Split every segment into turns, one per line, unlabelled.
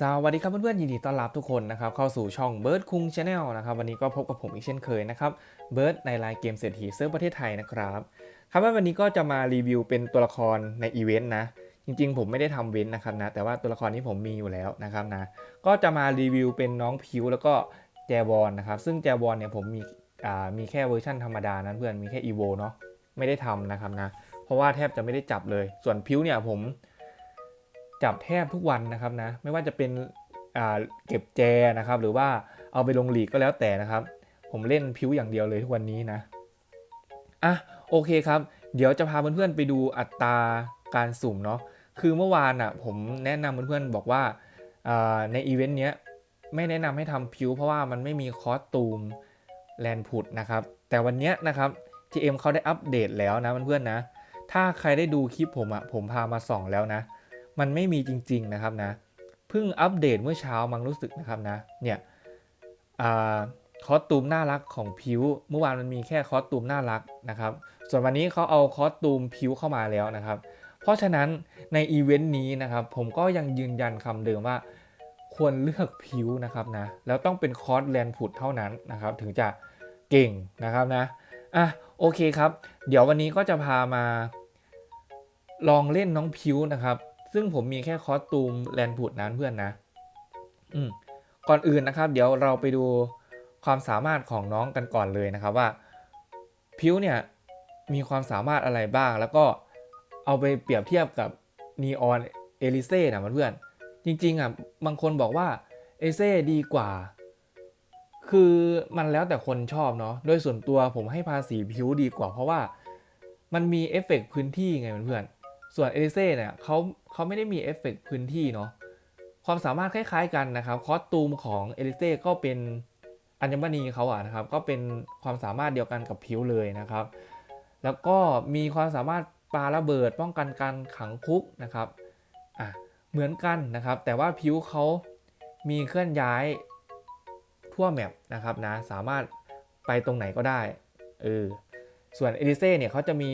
สวัสดีครับเพื่อนๆยินดีต้อนรับทุกคนนะครับเข้าสู่ช่องเบิร์ดคุงชาแนลนะครับวันนี้ก็พบกับผมอีกเช่นเคยนะครับเบิร์ดในไลน์เกมเศรษฐีเซิร์ฟประเทศไทยนะครับครับว่าวันนี้ก็จะมารีวิวเป็นตัวละครในอีเวนต์นะจริงๆ ผมไม่ได้ทำเว้นนะครับนะแต่ว่าตัวละครนี้ผมมีอยู่แล้วนะครับนะก็จะมารีวิวเป็นน้องพิวแล้วก็แจวอนนะครับซึ่งแจวอนเนี่ยผมมีอ่ามีแค่เวอร์ชันธรรมดานะเพื่อนมีแค่อีโวเนาะไม่ได้ทำนะครับนะเพราะว่าแทบจะไม่ได้จับเลยส่วนพิวเนี่ยผม จับแทบทุกวันนะครับนะไม่ว่าจะเป็นเก็บแจนะครับ หรือว่าเอาไปลงหลีกก็แล้วแต่นะครับ ผมเล่นพิวอย่างเดียวเลยทุกวันนี้นะอะโอเคครับ เดี๋ยวจะพาเพื่อนๆไปดูอัตราการสุ่มเนาะคือเมื่อวานอะผมแนะนำเพื่อนๆบอกว่าในอีเวนต์เนี้ยไม่แนะนำให้ทำพิวเพราะว่ามันไม่มีคอสตูมแลนพุดนะครับ แต่วันเนี้ยนะครับ GM เขาได้อัปเดตแล้วนะเพื่อนๆนะ ถ้าใครได้ดูคลิปผมอะผมพามาส่องแล้วนะ มันไม่มีจริง ๆนะครับนะเพิ่งอัปเดตเมื่อเช้ามังรู้สึกนะครับนะเนี่ยคอสตูมน่ารักของพิวเมื่อวานมันมีแค่คอสตูมน่ารักนะครับ ส่วนวันนี้เขาเอาคอสตูมพิวเข้ามาแล้วนะครับ เพราะฉะนั้นในอีเวนต์นี้นะครับผมก็ยังยืนยันคำเดิมว่า ควรเลือกพิวนะครับนะแล้วต้องเป็นคอสแลนพุดเท่านั้นนะครับถึงจะเก่งนะครับนะอะโอเคครับ เดี๋ยววันนี้ก็จะพามา ลองเล่นน้องพิวนะครับ ซึ่งผมมีแค่คอสตูมแลนพุดนั้นเพื่อนนะ อืมก่อนอื่นนะครับ เดี๋ยวเราไปดูความสามารถของน้องกันก่อนเลยนะครับว่า พิวเนี่ยมีความสามารถอะไรบ้าง แล้วก็เอาไปเปรียบเทียบกับนีออนเอลิเซ่นะเพื่อนจริงๆอะบางคนบอกว่าเอเซ่ดีกว่า คือมันแล้วแต่คนชอบเนาะโดยส่วนตัวผมให้ภาษีพิวดีกว่า เพราะว่ามันมีเอฟเฟกต์พื้นที่ไงเพื่อนๆส่วนเอลิเซ่เนี่ยเขา เขาไม่ได้มีเอฟเฟกต์พื้นที่เนาะความสามารถคล้ายๆกันนะครับ คอสตูมของเอลิเซ่ก็เป็นอัญมณีเขาอะนะครับ ก็เป็นความสามารถเดียวกันกับพิวเลยนะครับ แล้วก็มีความสามารถปาระเบิดป้องกันการขังคุกนะครับอะเหมือนกันนะครับ แต่ว่าพิวเขามีเคลื่อนย้ายทั่วแมปนะครับนะ สามารถไปตรงไหนก็ได้เออส่วนเอลิเซ่เนี่ยเขาจะมี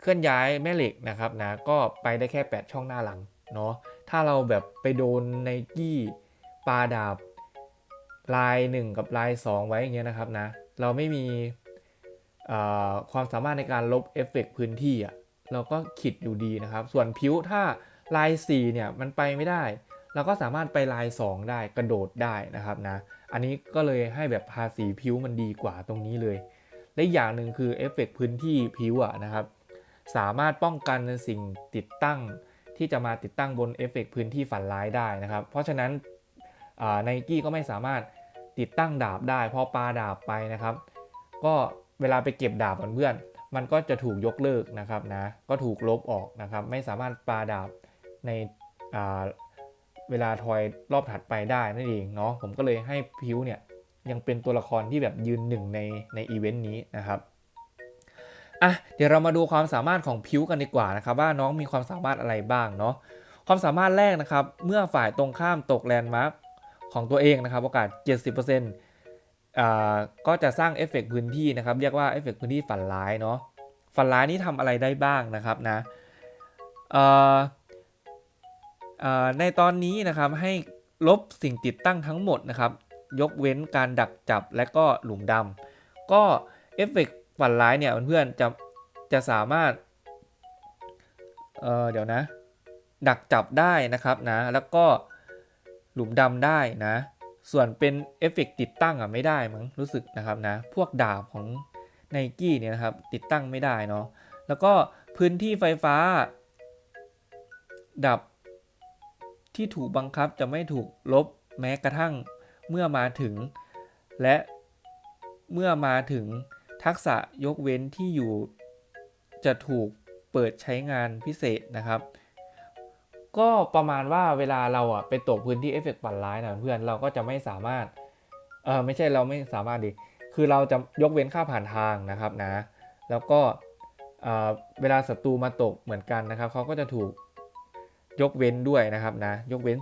เคลื่อนย้ายแม่เหล็กนะครับนะก็ไปได้แค่ 8 ช่องหน้าหลังเนาะถ้าเราแบบไปโดนในกี้ปาดาบลาย 1 กับลาย 2 ไว้อย่างเงี้ยนะครับนะเราไม่มีความสามารถในการลบเอฟเฟกพื้นที่อะเราก็ขิดอยู่ดีนะครับ ส่วนผิวถ้าลาย 4 เนี่ยมันไปไม่ได้ เราก็สามารถไปลาย 2 ได้กระโดดได้นะครับนะอันนี้ก็เลยให้แบบภาษีผิวมันดีกว่าตรงนี้เลย และอย่างหนึ่งคือเอฟเฟกพื้นที่ผิวอะนะครับ สามารถป้องกันสิ่งติดตั้งที่จะมาติดตั้งบนเอฟเฟกพื้นที่ฝันร้ายได้นะครับ เพราะฉะนั้นไนกี้ก็ไม่สามารถติดตั้งดาบได้พอปาดาบไปนะครับ ก็เวลาไปเก็บดาบเพื่อนมันก็จะถูกยกเลิกนะครับนะก็ถูกลบออกนะครับ ไม่สามารถปาดาบในเวลาทอยรอบถัดไปได้นั่นเองเนาะผมก็เลยให้พิวเนี่ยยังเป็นตัวละครที่แบบยืนหนึ่งในในอีเวนต์นี้นะครับ อะเดี๋ยวเรามาดูความสามารถของพิวกันดีกว่านะครับว่าน้องมีความสามารถอะไรบ้างเนาะความสามารถแรกนะครับ เมื่อฝ่ายตรงข้ามตกแลนด์มาร์คของตัวเองนะครับโอกาส 70%อ่าก็จะสร้างเอฟเฟกพื้นที่นะครับ เรียกว่าเอฟเฟกพื้นที่ฝันร้ายเนาะฝันร้ายนี้ทำอะไรได้บ้างนะครับนะในตอนนี้นะครับให้ลบสิ่งติดตั้งทั้งหมดนะครับ ยกเว้นการดักจับและก็หลุมดำก็เอฟเฟก ฝันร้ายเนี่ยเพื่อนๆจะจะสามารถเเดี๋ยวนะ ดักจับได้นะครับนะแล้วก็หลุมดำได้นะ ส่วนเป็นเอฟเฟกติดตั้งอะไม่ได้มั้งรู้สึกนะครับนะ พวกดาบของไนกี้เนี่ยนะครับติดตั้งไม่ได้เนาะแล้วก็พื้นที่ไฟฟ้า ดับที่ถูกบังคับจะไม่ถูกลบแม้กระทั่งเมื่อมาถึง และเมื่อมาถึง ทักษะยกเว้นที่อยู่จะถูกเปิดใช้งานพิเศษนะครับ ก็ประมาณว่าเวลาเราอะไปตกพื้นที่เอฟเฟกต์ปั่นร้ายนะเพื่อนเราก็จะไม่สามารถเออไม่ใช่เราไม่สามารถดิคือเราจะยกเว้นค่าผ่านทางนะครับนะ แล้วก็เวลาศัตรูมาตกเหมือนกันนะครับเขาก็จะถูกยกเว้นด้วยนะครับนะยกเว้น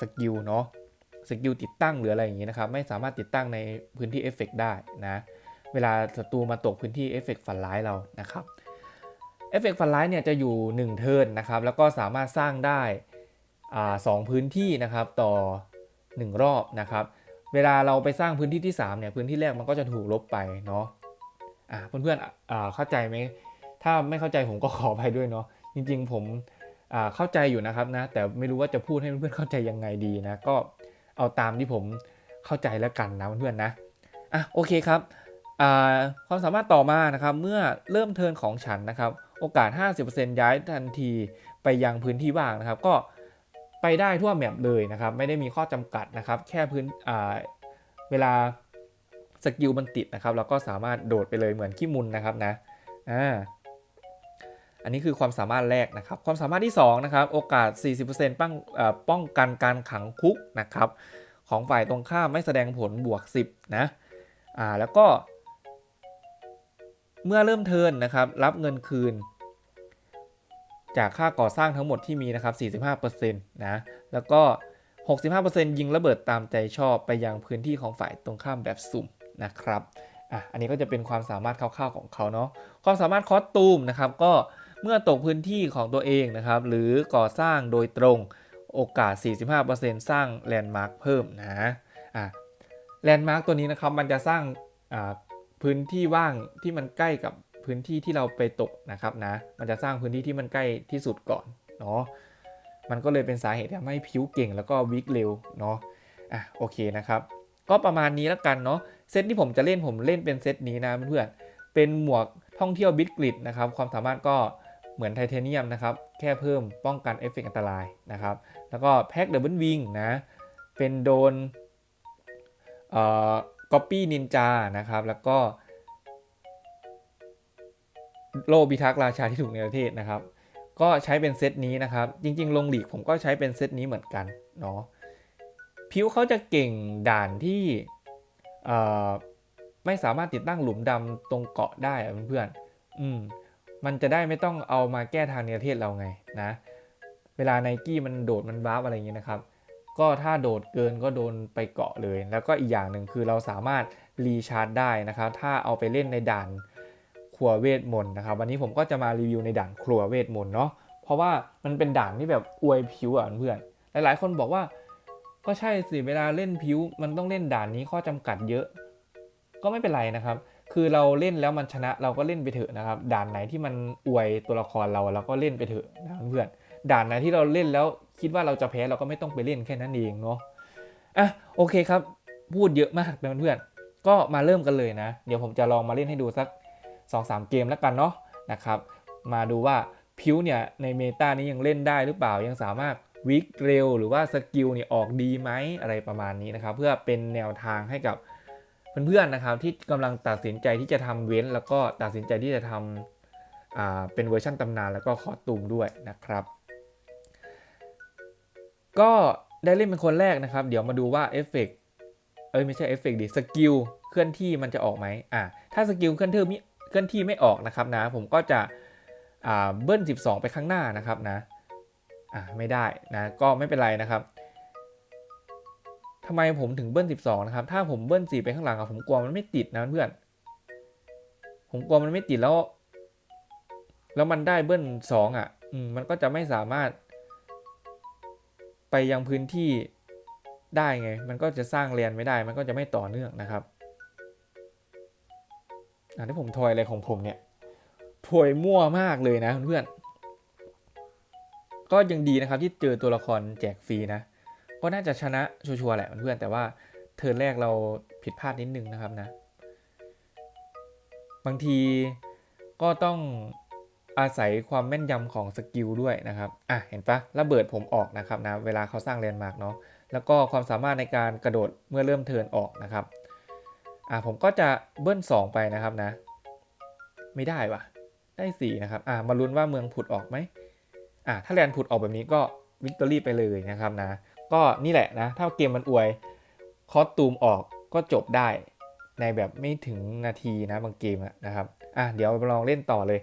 สกิลเนาะสกิลติดตั้งหรืออะไรอย่างนี้นะครับ ไม่สามารถติดตั้งในพื้นที่เอฟเฟกได้นะ เวลาศัตรูมาตกพื้นที่เอฟเฟกฝันร้ายเรานะครับเอฟเฟกฝันร้ายเนี่ยจะอยู่ 1 เทิร์นนะครับ แล้วก็สามารถสร้างได้สองพื้นที่นะครับต่อ 1 รอบนะครับ เวลาเราไปสร้างพื้นที่ที่3เนี่ยพื้นที่แรกมันก็จะถูกลบไปเนาะเพื่อนๆอ่าเข้าใจไหมถ้าไม่เข้าใจผมก็ขอไปด้วยเนาะจริงๆผมเข้าใจอยู่นะครับนะแต่ไม่รู้ว่าจะพูดให้เพื่อนๆเข้าใจยังไงดีนะก็เอาตามที่ผมเข้าใจแล้วกันนะเพื่อนๆนะอะโอเคครับ ความสามารถต่อมานะครับเมื่อเริ่มเทิร์นของฉันนะครับ โอกาส 50%ย้ายทันทีไปยังพื้นที่ว่างนะครับ ก็ไปได้ทั่วแมปเลยนะครับ ไม่ได้มีข้อจำกัดนะครับ แค่พื้นเวลาสกิลมันติดนะครับ เราก็สามารถโดดไปเลยเหมือนขี้มุนนะครับนะอ่าอันนี้คือความสามารถแรกนะครับ ความสามารถที่2นะครับ โอกาส 40%ป้องเอ่อป้องกันการขังคุกนะครับ ของฝ่ายตรงข้ามไม่แสดงผลบวก 10 นะอ่าแล้วก็ เมื่อเริ่มเทินนะครับรับเงินคืน จากค่าก่อสร้างทั้งหมดที่มีนะครับ45%นะแล้วก็ 65%ยิงระเบิดตามใจชอบไปยังพื้นที่ของฝ่ายตรงข้ามแบบสุ่มนะครับอะอันนี้ก็จะเป็นความสามารถคร่าวๆของเขาเนาะความสามารถคอสตูมนะครับก็เมื่อตกพื้นที่ของตัวเองนะครับ หรือก่อสร้างโดยตรงโอกาส 45%สร้างแลนด์มาร์คเพิ่มนะอะแลนด์มาร์คตัวนี้นะครับมันจะสร้างอ่า พื้นที่ว่างที่มันใกล้กับพื้นที่ที่เราไปตกนะครับนะ มันจะสร้างพื้นที่ที่มันใกล้ที่สุดก่อนเนาะ มันก็เลยเป็นสาเหตุที่ทำให้ผิวเก่งแล้วก็วิกเร็วเนาะ อะโอเคนะครับ ก็ประมาณนี้แล้วกันเนาะ เซตที่ผมจะเล่นผมเล่นเป็นเซตนี้นะเพื่อนๆ เป็นหมวกท่องเที่ยวบิทกริดนะครับ ความสามารถก็เหมือนไทเทเนียมนะครับ แค่เพิ่มป้องกันเอฟเฟกต์อันตรายนะครับ แล้วก็แพ็กเดบิลวิงนะ เป็นโดน เอ่อ ก๊อปปี้นินจานะครับ แล้วก็ โลบิทักราชาที่ถูกในประเทศนะครับ ก็ใช้เป็นเซตนี้นะครับ จริงๆ ลงหลีกผมก็ใช้เป็นเซตนี้เหมือนกันเนาะผิวเขาจะเก่งด่านที่ไม่สามารถติดตั้งหลุมดำตรงเกาะได้เพื่อนๆอืมมันจะได้ไม่ต้องเอามาแก้ทางในประเทศเราไงนะ เวลาไนกี้มันโดดมันวาร์ปอะไรอย่างเงี้ยนะครับ ก็ถ้าโดดเกินก็โดนไปเกาะเลย แล้วก็อีกอย่างหนึ่งคือเราสามารถรีชาร์จได้นะครับ ถ้าเอาไปเล่นในด่านครัวเวทมนต์นะครับ วันนี้ผมก็จะมารีวิวในด่านครัวเวทมนต์เนาะ เพราะว่ามันเป็นด่านที่แบบอวยผิวอะเพื่อน หลายๆ คนบอกว่า ก็ใช่สิเวลาเล่นผิวมันต้องเล่นด่านนี้ข้อจำกัดเยอะ ก็ไม่เป็นไรนะครับ คือเราเล่นแล้วมันชนะเราก็เล่นไปเถอะนะครับ ด่านไหนที่มันอวยตัวละครเราเราก็เล่นไปเถอะนะเพื่อน ด่านไหนที่เราเล่นแล้วคิดว่าเราจะแพ้เราก็ไม่ต้องไปเล่นแค่นั้นเองเนาะอะโอเคครับ พูดเยอะมากเพื่อนก็มาเริ่มกันเลยนะ เดี๋ยวผมจะลองมาเล่นให้ดูสัก 2-3 เกมแล้วกันเนาะนะครับ มาดูว่าพิวเนี่ยในเมตานี้ยังเล่นได้หรือเปล่ายังสามารถวิกเร็วหรือว่าสกิลเนี่ยออกดีไหมอะไรประมาณนี้นะครับ เพื่อเป็นแนวทางให้กับเพื่อนๆนะครับที่กำลังตัดสินใจที่จะทำเว้น แล้วก็ตัดสินใจที่จะทำเป็นเวอร์ชันตำนานแล้วก็คอตูมด้วยนะครับ ก็ได้เล่นเป็นคนแรกนะครับ เดี๋ยวมาดูว่าเอฟเฟกต์เอ้ยไม่ใช่เอฟเฟกต์ดิสกิลเคลื่อนที่มันจะออกไหมอ่าถ้าสกิลเคลื่อนที่ไม่เคลื่อนที่ไม่ออกนะครับนะ ผมก็จะอ่าเบิ้ล 12 ไปข้างหน้านะครับนะอ่าไม่ได้นะก็ไม่เป็นไรนะครับทำไมผมถึงเบิ้ล 12 นะครับ ถ้าผมเบิ้ล 4 ไปข้างหลังอะผมกลัวมันไม่ติดนะเพื่อน ผมกลัวมันไม่ติดแล้ว แล้วมันได้เบิ้ล 2 อะ อืม มันก็จะไม่สามารถ ไปยังพื้นที่ได้ไง มันก็จะสร้างเรียนไม่ได้ มันก็จะไม่ต่อเนื่องนะครับอันที่ผมทอยอะไรของผมเนี่ยทอยมั่วมากเลยนะเพื่อนก็ยังดีนะครับที่เจอตัวละครแจกฟรีนะ ก็น่าจะชนะชัวร์ๆแหละเพื่อนแต่ว่าเทิร์นแรกเราผิดพลาดนิดนึงนะครับนะ บางทีก็ต้อง อาศัยความแม่นยำของสกิลด้วยนะครับ อะ เห็นปะระเบิดผมออกนะครับนะ เวลาเขาสร้างแลนด์มาร์กเนาะ แล้วก็ความสามารถในการกระโดดเมื่อเริ่มเทินออกนะครับ อะ ผมก็จะเบิ้ล 2 ไปนะครับนะ ไม่ได้วะได้ 4 นะครับ อะ มาลุ้นว่าเมืองผุดออกไหมอะ ถ้าแลนด์ผุดออกแบบนี้ก็วิกตอรี่ไปเลยนะครับนะ ก็นี่แหละนะ ถ้าเกมมันอวยคอสตูมออกก็จบได้ในแบบไม่ถึงนาทีนะบางเกมนะครับ อะ เดี๋ยวมาลองเล่นต่อเลย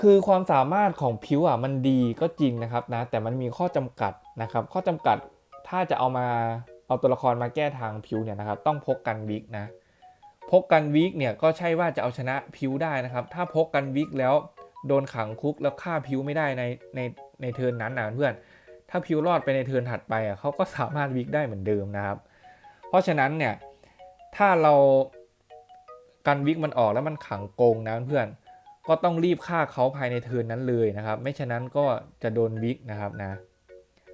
คือความสามารถของพิวอะมันดีก็จริงนะครับนะแต่มันมีข้อจำกัดนะครับ ข้อจำกัดถ้าจะเอามาเอาตัวละครมาแก้ทางพิวเนี่ยนะครับต้องพกกันวิกนะพกกันวิกเนี่ยก็ใช่ว่าจะเอาชนะพิวได้นะครับ ถ้าพกกันวิกแล้วโดนขังคุกแล้วฆ่าพิวไม่ได้ในในในเทิร์นนั้นนะเพื่อน ถ้าพิวรอดไปในเทิร์นถัดไปอะเขาก็สามารถวิกได้เหมือนเดิมนะครับ เพราะฉะนั้นเนี่ยถ้าเรากันวิกมันออกแล้วมันขังโกงนะเพื่อน ก็ต้องรีบฆ่าเขาภายในเทิร์นนั้นเลยนะครับ ไม่ฉะนั้นก็จะโดนวิกนะครับนะ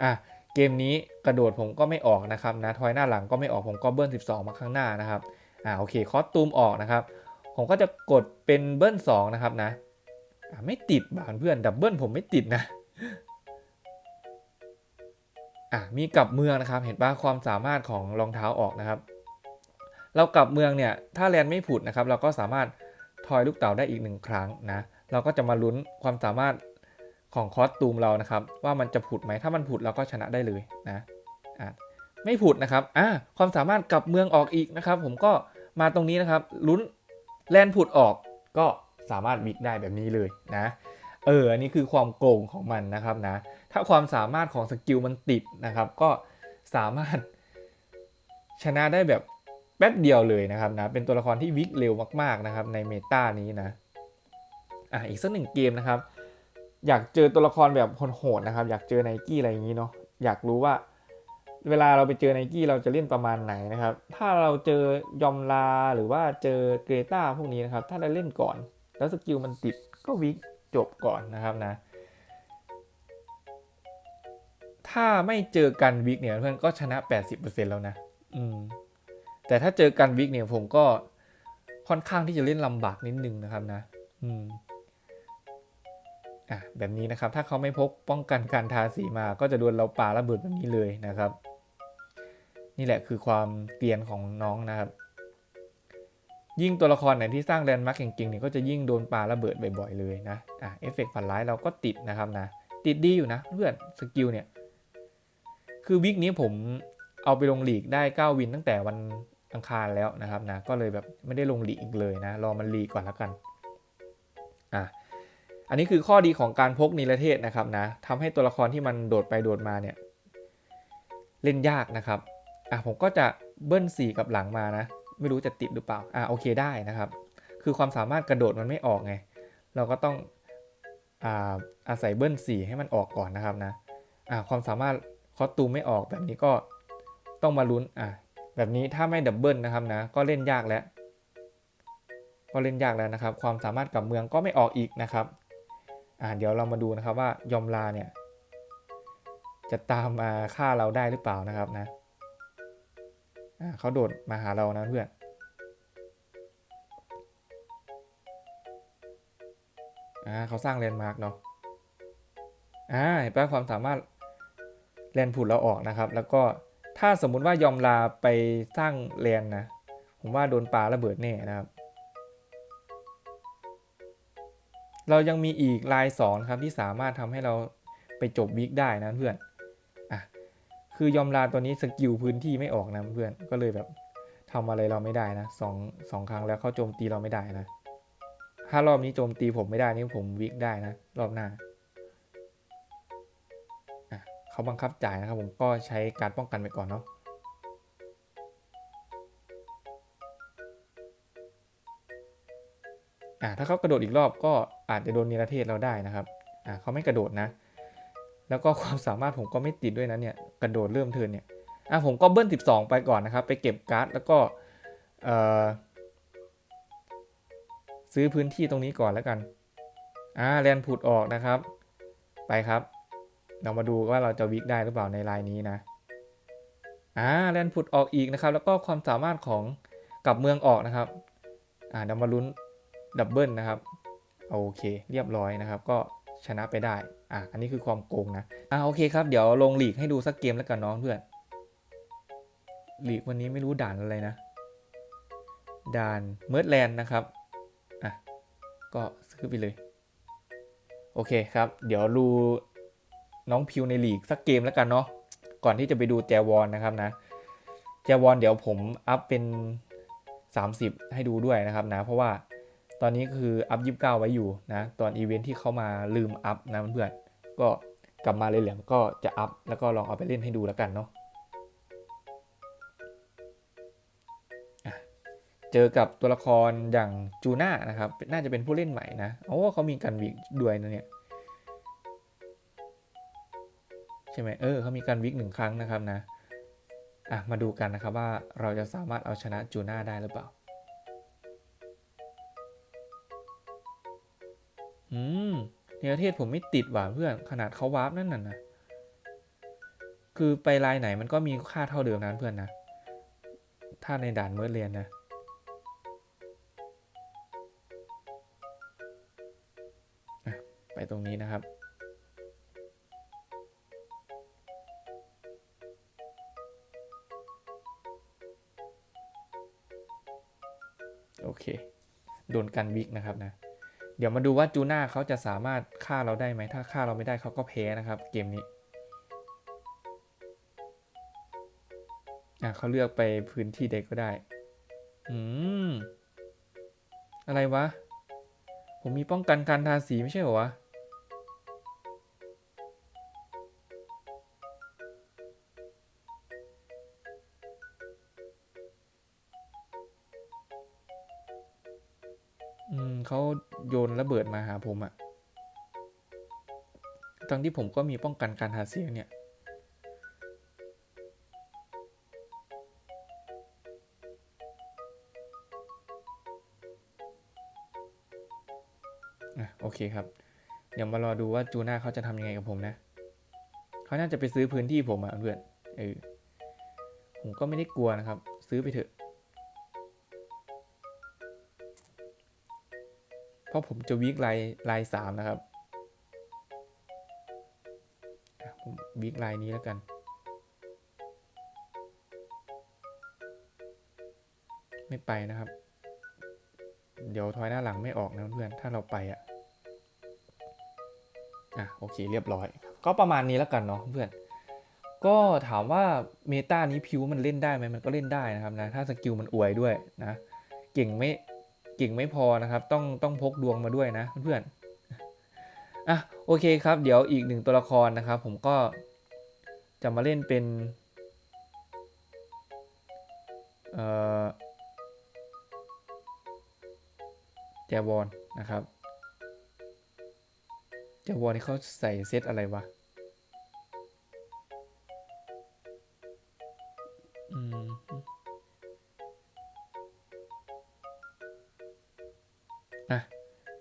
อะเกมนี้กระโดดผมก็ไม่ออกนะครับนะทอยหน้าหลังก็ไม่ออกผมก็เบิ้ล12 มาข้างหน้านะครับอ่าโอเคคอสตูมออกนะครับ ผมก็จะกดเป็นเบิ้ล2นะครับนะอ่าไม่ติดบ้านเพื่อนดับเบิ้ลผมไม่ติดนะอะมีกลับเมืองนะครับ เห็นป่ะความสามารถของรองเท้าออกนะครับ เรากลับเมืองเนี่ยถ้าแลนไม่ผุดนะครับ เราก็สามารถ ทอยลูกเต๋าได้อีกหนึ่งครั้งนะ เราก็จะมาลุ้นความสามารถของคอสตูมเรานะครับ ว่ามันจะผุดไหมถ้ามันผุดเราก็ชนะได้เลยนะอะไม่ผุดนะครับอะความสามารถกลับเมืองออกอีกนะครับ ผมก็มาตรงนี้นะครับลุ้นแลนผุดออกก็สามารถวิกได้แบบนี้เลยนะเอออันนี้คือความโกงของมันนะครับนะ ถ้าความสามารถของสกิลมันติดนะครับ ก็สามารถชนะได้แบบ แป๊บเดียวเลยนะครับนะ เป็นตัวละครที่วิกเร็วมากๆนะครับในเมตานี้นะ อะอีกสักหนึ่งเกมนะครับ อยากเจอตัวละครแบบโหดๆนะครับ อยากเจอไนกี้อะไรอย่างนี้เนาะ อยากรู้ว่าเวลาเราไปเจอไนกี้เราจะเล่นประมาณไหนนะครับ ถ้าเราเจอยอมลาหรือว่าเจอเกรตาพวกนี้นะครับ ถ้าเราเล่นก่อน แล้วสกิลมันติดก็วิกจบก่อนนะครับนะ ถ้าไม่เจอกันวิกเนี่ยเพื่อนก็ชนะ 80%แล้วนะ อืม แต่ถ้าเจอกันวิกเนี่ยผมก็ค่อนข้างที่จะเล่นลำบากนิดนึงนะครับนะ อืมอะแบบนี้นะครับ ถ้าเขาไม่พกป้องกันการทาสีมา ก็จะโดนเราปาระเบิดแบบนี้เลยนะครับ นี่แหละคือความเกรียนของน้องนะครับ ยิ่งตัวละครไหนที่สร้างแลนด์มาร์กเก่งๆเนี่ยก็จะยิ่งโดนปาระเบิดบ่อยๆเลยนะ อะเอฟเฟกต์ฝันร้ายเราก็ติดนะครับนะ ติดดีอยู่นะเพื่อนสกิลเนี่ย คือวิกนี้ผมเอาไปลงหลีกได้ 9 วินตั้งแต่วัน อังคารแล้วนะครับนะก็เลยแบบไม่ได้ลงลีอีกเลยนะรอมันลีก่อนแล้วกันอะอันนี้คือข้อดีของการพกนิรเทศนะครับนะทำให้ตัวละครที่มันโดดไปโดดมาเนี่ยเล่นยากนะครับอะผมก็จะเบิ้ลสี่กับหลังมานะ ไม่รู้จะติดหรือเปล่าอะโอเคได้นะครับ คือความสามารถกระโดดมันไม่ออกไง เราก็ต้องอ่าอาศัยเบิ้ลสี่ให้มันออกก่อนนะครับนะอ่าความสามารถคอสตูมไม่ออกแบบนี้ก็ต้องมาลุ้นอะ แบบนี้ถ้าไม่ดับเบิลนะครับนะก็เล่นยากแล้ว ก็เล่นยากแล้วนะครับ ความสามารถกับเมืองก็ไม่ออกอีกนะครับอ่าเดี๋ยวเรามาดูนะครับว่ายอมลาเนี่ย จะตามมาฆ่าเราได้หรือเปล่านะครับนะอ่าเขาโดดมาหาเรานะเพื่อนอ่าเขาสร้างแลนด์มาร์กเนาะอ่าเห็นปะความสามารถแลนด์ผุดเราออกนะครับ แล้วก็ ถ้าสมมุติว่ายอมลาไปสร้างแลนด์นะ ผมว่าโดนปลาระเบิดแน่นะครับ เรายังมีอีกลายสอนครับที่สามารถทำให้เราไปจบวิกได้นะเพื่อนอะคือยอมลาตัวนี้สกิลพื้นที่ไม่ออกนะเพื่อนก็เลยแบบทำอะไรเราไม่ได้นะสองสองครั้งแล้วเขาโจมตีเราไม่ได้นะถ้ารอบนี้โจมตีผมไม่ได้นี่ผมวิกได้นะ รอบหน้า เขาบังคับจ่ายนะครับผมก็ใช้การป้องกันไปก่อนเนาะอ่าถ้าเขากระโดดอีกรอบก็อาจจะโดนนิรเทศเราได้นะครับอ่าเขาไม่กระโดดนะ แล้วก็ความสามารถผมก็ไม่ติดด้วยนะเนี่ยกระโดดเริ่มเทินเนี่ยอะผมก็เบิ้ล 12 ไปก่อนนะครับ ไปเก็บการ์ดแล้วก็เออซื้อพื้นที่ตรงนี้ก่อนแล้วกันอ่าแลนผุดออกนะครับ ไปครับ เรามาดูว่าเราจะวิกได้หรือเปล่าในลายนี้นะอ่าแลนผุดออกอีกนะครับ แล้วก็ความสามารถของกลับเมืองออกนะครับอ่าเดี๋ยวมาลุ้นดับเบิลนะครับโอเคเรียบร้อยนะครับ ก็ชนะไปได้อะอันนี้คือความโกงนะอ่าโอเคครับเดี๋ยวลงหลีกให้ดูสักเกมแล้วกันน้องเพื่อนหลีกวันนี้ไม่รู้ด่านอะไรนะด่านเมิร์ดแลนด์นะครับอะก็ซื้อไปเลย โอเคครับ เดี๋ยวดู น้องพิวในลีกสักเกมแล้วกันเนาะก่อนที่จะไปดูแจวอนนะครับนะ แจวอนเดี๋ยวผมอัพเป็น 30 ให้ดูด้วยนะครับนะ เพราะว่าตอนนี้คืออัพ29 ไว้อยู่นะ ตอนอีเวนท์ที่เขามาลืมอัพนะเพื่อนก็กลับมาเลยเหลือก็จะอัพแล้วก็ลองเอาไปเล่นให้ดูแล้วกันเนาะเจอกับตัวละครอย่างจูน่านะครับ น่าจะเป็นผู้เล่นใหม่นะโอ้เขามีกันวิกด้วยนะเนี่ย ใช่ไหมเออเขามีการวิกหนึ่งครั้งนะครับนะอะมาดูกันนะครับว่าเราจะสามารถเอาชนะจูน่าได้หรือเปล่าอืมในประเทศผมไม่ติดหว่าเพื่อนขนาดเขาวาร์ปนั่นน่ะนะคือไปลายไหนมันก็มีค่าเท่าเดิมนะเพื่อนนะ ถ้าในด่านเมื่อเรียนนะอะไปตรงนี้นะครับ โดนกันวิกนะครับนะ เดี๋ยวมาดูว่าจูน่าเขาจะสามารถฆ่าเราได้ไหม ถ้าฆ่าเราไม่ได้เขาก็แพ้นะครับ เกมนี้อะเขาเลือกไปพื้นที่ใดก็ได้ อืม อะไรวะ ผมมีป้องกันการทาสีไม่ใช่เหรอวะ ที่ผมก็มีป้องกันการหาเสียงเนี่ย อะโอเคครับ เดี๋ยวมารอดูว่าจูน่าเขาจะทำยังไงกับผมนะ เขาน่าจะไปซื้อพื้นที่ผมอะเพื่อน เออ ผมก็ไม่ได้กลัวนะครับ ซื้อไปเถอะ เพราะผมจะวิกลายลายสามนะครับ อะผมวิกลายนี้แล้วกัน ไม่ไปนะครับ เดี๋ยวทอยหน้าหลังไม่ออกนะเพื่อนถ้าเราไปอะอะโอเคเรียบร้อย ก็ประมาณนี้แล้วกันเนาะเพื่อนก็ถามว่าเมตานี้พิวมันเล่นได้ไหมมันก็เล่นได้นะครับนะถ้าสกิลมันอวยด้วยนะ เก่งไม่เก่งไม่พอนะครับ ต้องต้องพกดวงมาด้วยนะเพื่อน อะโอเคครับ เดี๋ยวอีกหนึ่งตัวละครนะครับ ผมก็จะมาเล่นเป็นเอ่อแจวอนนะครับแจวอนนี่เขาใส่เซตอะไรวะอืมอะ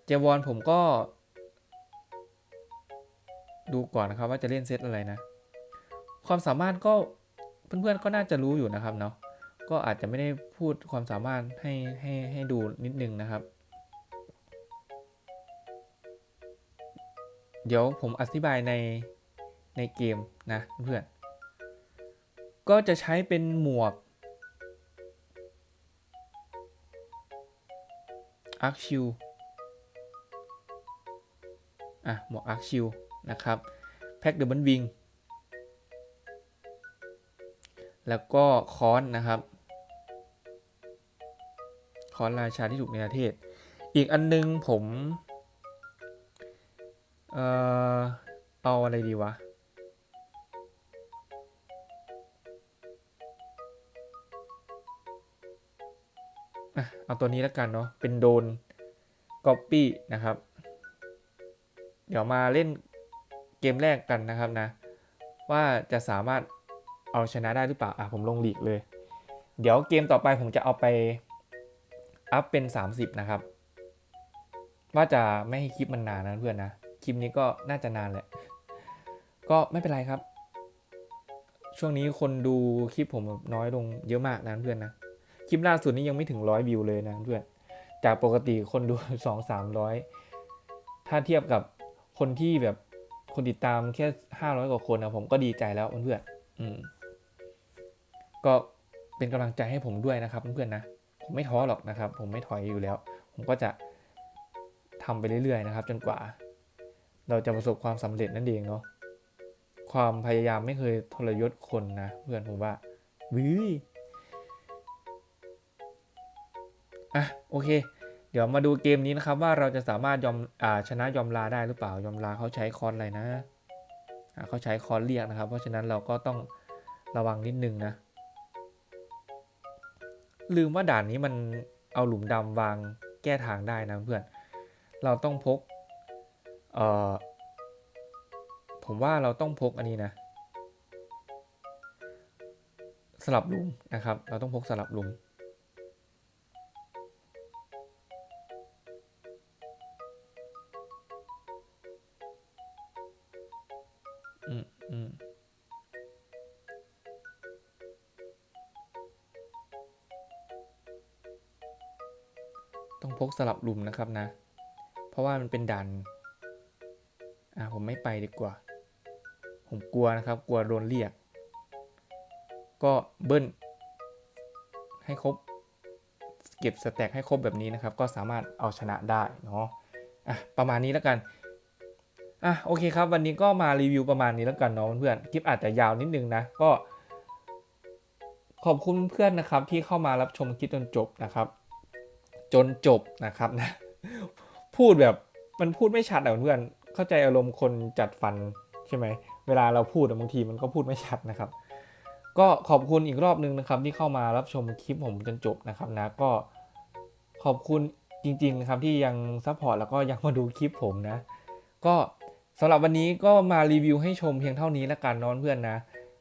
เจวอนผมก็ ดูก่อนนะครับว่าจะเล่นเซตอะไรนะ ความสามารถก็เพื่อนๆก็น่าจะรู้อยู่นะครับเนาะก็อาจจะไม่ได้พูดความสามารถให้ให้ให้ดูนิดนึงนะครับ เดี๋ยวผมอธิบายในในเกมนะเพื่อนก็จะใช้เป็นหมวกอาร์คชิลอะ หมวกอาร์คชิล นะครับแพ็กเดบันวิงแล้วก็คอนนะครับคอนราชาที่ถูกในประเทศ อีกอันนึงผมเอ่อเอาอะไรดีวะอะเอาตัวนี้แล้วกันเนาะเป็นโดนก๊อปปี้นะครับ เดี๋ยวมาเล่น เกมแรกกันนะครับนะ ว่าจะสามารถเอาชนะได้หรือเปล่าอะผมลงหลีกเลย เดี๋ยวเกมต่อไปผมจะเอาไปอัพเป็น 30 นะครับ ว่าจะไม่ให้คลิปมันนานนะเพื่อนนะ คลิปนี้ก็น่าจะนานแหละ ก็ไม่เป็นไรครับ ช่วงนี้คนดูคลิปผมน้อยลงเยอะมากนะเพื่อนนะ คลิปล่าสุดนี้ยังไม่ถึงร้อยวิวเลยนะเพื่อน จากปกติคนดูสองสามร้อยถ้าเทียบกับคนที่แบบ คนติดตามแค่ห้าร้อยกว่าคนนะผมก็ดีใจแล้วเพื่อนๆอืมก็เป็นกำลังใจให้ผมด้วยนะครับเพื่อนๆนะผมไม่ท้อหรอกนะครับ ผมไม่ถอยอยู่แล้ว ผมก็จะทำไปเรื่อยๆนะครับ จนกว่า เราจะประสบความสำเร็จนั่นเองเนาะความพยายามไม่เคยทรยศคนนะเพื่อนผมว่าวิอะโอเค เดี๋ยวมาดูเกมนี้นะครับว่าเราจะสามารถยอมอชนะยอมลาได้หรือเปล่ายอมลาเขาใช้คอนอะไรนะเขาใช้คอนเรียกนะครับ เพราะฉะนั้นเราก็ต้องระวังนิดนึงนะ ลืมว่าด่านนี้มันเอาหลุมดำวางแก้ทางได้นะเพื่อน เราต้องพกเออผมว่าเราต้องพกอันนี้นะ สลับหลุมนะครับ เราต้องพกสลับหลุม ลับหลุมนะครับนะ เพราะว่ามันเป็นดัน อ่าผมไม่ไปดีกว่า ผมกลัวนะครับ กลัวโดนเรียก ก็เบิ้ลให้ครบ เก็บสแต็กให้ครบแบบนี้นะครับ ก็สามารถเอาชนะได้เนาะ อะประมาณนี้แล้วกัน อะโอเคครับ วันนี้ก็มารีวิวประมาณนี้แล้วกันเนาะเพื่อนคลิปอาจจะยาวนิดนึงนะ ก็ขอบคุณเพื่อนนะครับที่เข้ามารับชมคลิปจนจบนะครับ จนจบนะครับนะพูดแบบมันพูดไม่ชัดอะเพื่อนเข้าใจอารมณ์คนจัดฟันใช่ไหมเวลาเราพูดบางทีมันก็พูดไม่ชัดนะครับ ก็ขอบคุณอีกรอบนึงนะครับที่เข้ามารับชมคลิปผมจนจบนะครับนะก็ขอบคุณจริงๆนะครับที่ยังซัพพอร์ตแล้วก็ยังมาดูคลิปผมนะ ก็สำหรับวันนี้ก็มารีวิวให้ชมเพียงเท่านี้ละกันเนอนเพื่อนนะ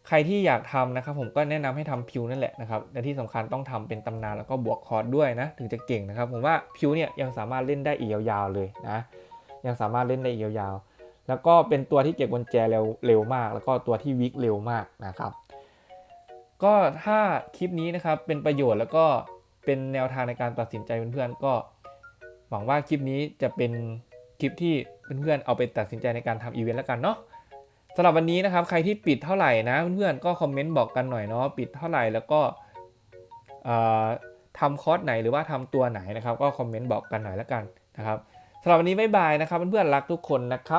ใครที่อยากทำนะครับผมก็แนะนำให้ทำพิวนั่นแหละนะครับและที่สำคัญต้องทำเป็นตำนานแล้วก็บวกคอร์ดด้วยนะถึงจะเก่งนะครับผมว่าพิวเนี่ยยังสามารถเล่นได้อีกยาวๆเลยนะยังสามารถเล่นได้อีกยาวๆ แล้วก็เป็นตัวที่เก็บกุญแจเร็วเร็วมาก แล้วก็ตัวที่วิกเร็วมากนะครับก็ถ้าคลิปนี้นะครับเป็นประโยชน์แล้วก็เป็นแนวทางในการตัดสินใจเพื่อนๆก็ หวังว่าคลิปนี้จะเป็นคลิปที่เพื่อนๆเอาไปตัดสินใจในการทำอีเวนต์แล้วกันเนาะำหรับวันนี้นะครับ ใครที่ปิดเท่าไหร่นะเพื่อนๆก็คอมเมนต์บอกกันหน่อยเนาะปิดเท่าไหร่แล้วก็ทำคอร์สไหนหรือว่าทำตัวไหนนะครับ ก็คอมเมนต์บอกกันหน่อยแล้วกันนะครับสำหรับวันนี้บ๊ายบายนะครับเพื่อนๆรักทุกคนนะครับ